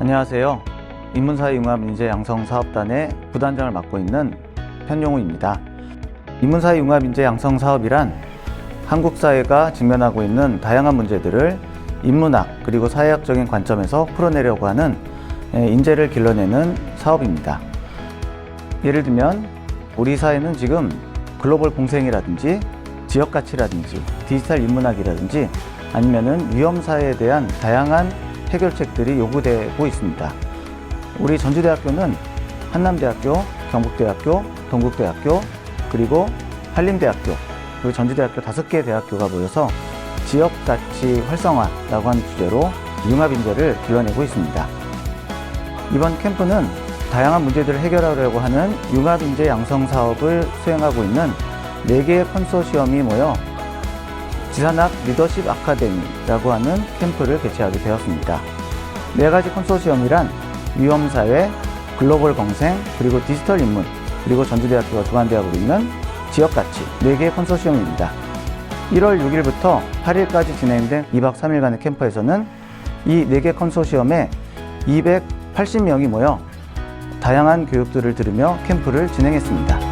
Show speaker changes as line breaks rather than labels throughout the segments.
안녕하세요. 인문사회 융합 인재 양성 사업단의 부단장을 맡고 있는 편용우입니다. 인문사회 융합 인재 양성 사업이란 한국 사회가 직면하고 있는 다양한 문제들을 인문학 그리고 사회학적인 관점에서 풀어내려고 하는 에, 인재를 길러내는 사업입니다. 예를 들면 우리 사회는 지금 글로벌 공생이라든지 지역 가치라든지 디지털 인문학이라든지 아니면은 위험 사회에 대한 다양한 해결책들이 요구되고 있습니다. 우리 전주대학교는 한남대학교, 경북대학교, 동국대학교, 그리고 한림대학교, 그리고 전주대학교 다섯 개 대학교가 모여서 지역 가치 활성화라고 하는 주제로 융합 인재를 길러내고 있습니다. 이번 캠프는 다양한 문제들을 해결하려고 하는 융합 인재 양성 사업을 수행하고 있는 네 개의 컨소시엄이 모여 지산학 리더십 아카데미라고 하는 캠프를 개최하게 되었습니다. 네 가지 컨소시엄이란 위험사회, 글로벌 공생, 그리고 디지털 인문, 그리고 전주대학교가 주관대학으로 있는 지역가치 네 개의 컨소시엄입니다. 1월 6일부터 8일까지 진행된 2박 3일간의 캠프에서는 이네개 컨소시엄에 280명이 모여 다양한 교육들을 들으며 캠프를 진행했습니다.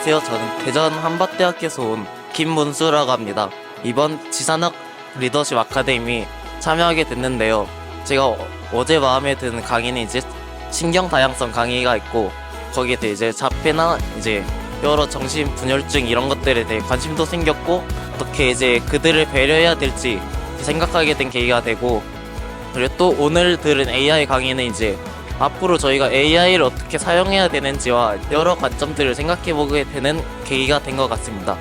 안녕하세요. 저는 대전 한밭대학교에서 온 김문수라고 합니다. 이번 지산학 리더십 아카데미 참여하게 됐는데요. 제가 어- 어제 마음에 드는 강의는 이제 신경 다양성 강의가 있고 거기에 대해 이제 자폐나 이제 여러 정신 분열증 이런 것들에 대해 관심도 생겼고 어떻게 이제 그들을 배려해야 될지 생각하게 된 계기가 되고 그리고 또 오늘 들은 AI 강의는 이제 앞으로 저희가 AI를 어떻게 사용해야 되는지와 여러 관점들을 생각해 보게 되는 계기가 된 것 같습니다.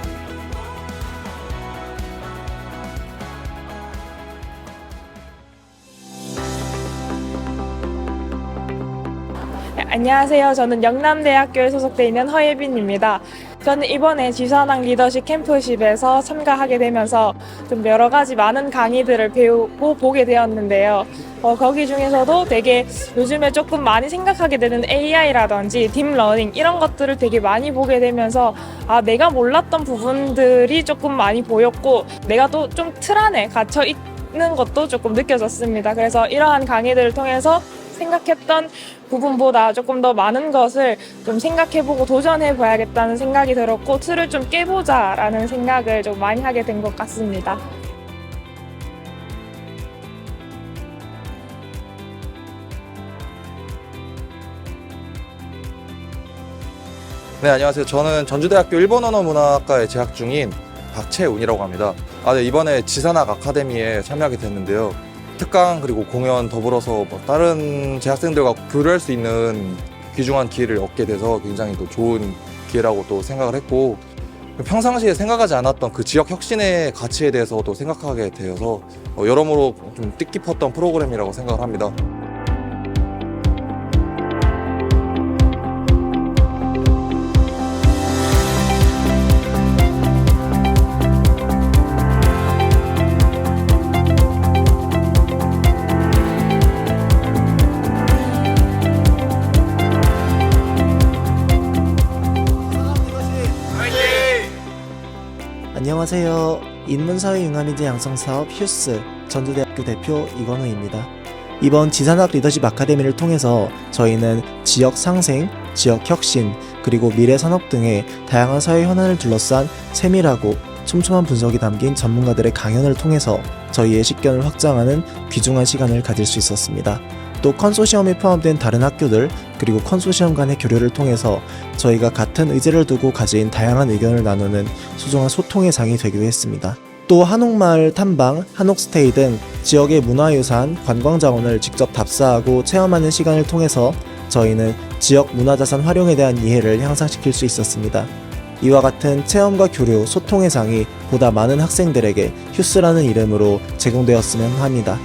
안녕하세요. 저는 영남대학교에 소속돼 있는 허예빈입니다. 저는 이번에 지산학 리더십 캠프십에서 참가하게 되면서 좀 여러 가지 많은 강의들을 배우고 보게 되었는데요. 어, 거기 중에서도 되게 요즘에 조금 많이 생각하게 되는 AI라든지 딥러닝 이런 것들을 되게 많이 보게 되면서 아, 내가 몰랐던 부분들이 조금 많이 보였고 내가 또 좀 틀 안에 갇혀 있는 것도 조금 느껴졌습니다. 그래서 이러한 강의들을 통해서 생각했던 부분보다 조금 더 많은 것을 좀 생각해보고 도전해봐야겠다는 생각이 들었고 틀을 좀 깨보자라는 생각을 좀 많이 하게 된 것 같습니다.
네, 안녕하세요. 저는 전주대학교 일본 언어 문화학과에 재학 중인 박채운이라고 합니다. 아, 네, 이번에 지산학 아카데미에 참여하게 됐는데요. 특강 그리고 공연 더불어서 뭐 다른 재학생들과 교류할 수 있는 귀중한 기회를 얻게 돼서 굉장히 또 좋은 기회라고 또 생각을 했고 평상시에 생각하지 않았던 그 지역 혁신의 가치에 대해서도 생각하게 되어서 어, 여러모로 좀 뜻깊었던 프로그램이라고 생각을 합니다.
안녕하세요. 인문사회 융합인재 양성사업 휴스 전주대학교 대표 이건우입니다. 이번 지산학 리더십 아카데미를 통해서 저희는 지역 상생, 지역 혁신, 그리고 미래 산업 등의 다양한 사회 현안을 둘러싼 세밀하고 촘촘한 분석이 담긴 전문가들의 강연을 통해서 저희의 식견을 확장하는 귀중한 시간을 가질 수 있었습니다. 또 컨소시엄에 포함된 다른 학교들 그리고 컨소시엄 간의 교류를 통해서 저희가 같은 의제를 두고 가진 다양한 의견을 나누는 소중한 소통의 장이 되기도 했습니다. 또 한옥마을 탐방, 한옥스테이 등 지역의 문화유산, 관광자원을 직접 답사하고 체험하는 시간을 통해서 저희는 지역 문화자산 활용에 대한 이해를 향상시킬 수 있었습니다. 이와 같은 체험과 교류, 소통의 장이 보다 많은 학생들에게 휴스라는 이름으로 제공되었으면 합니다.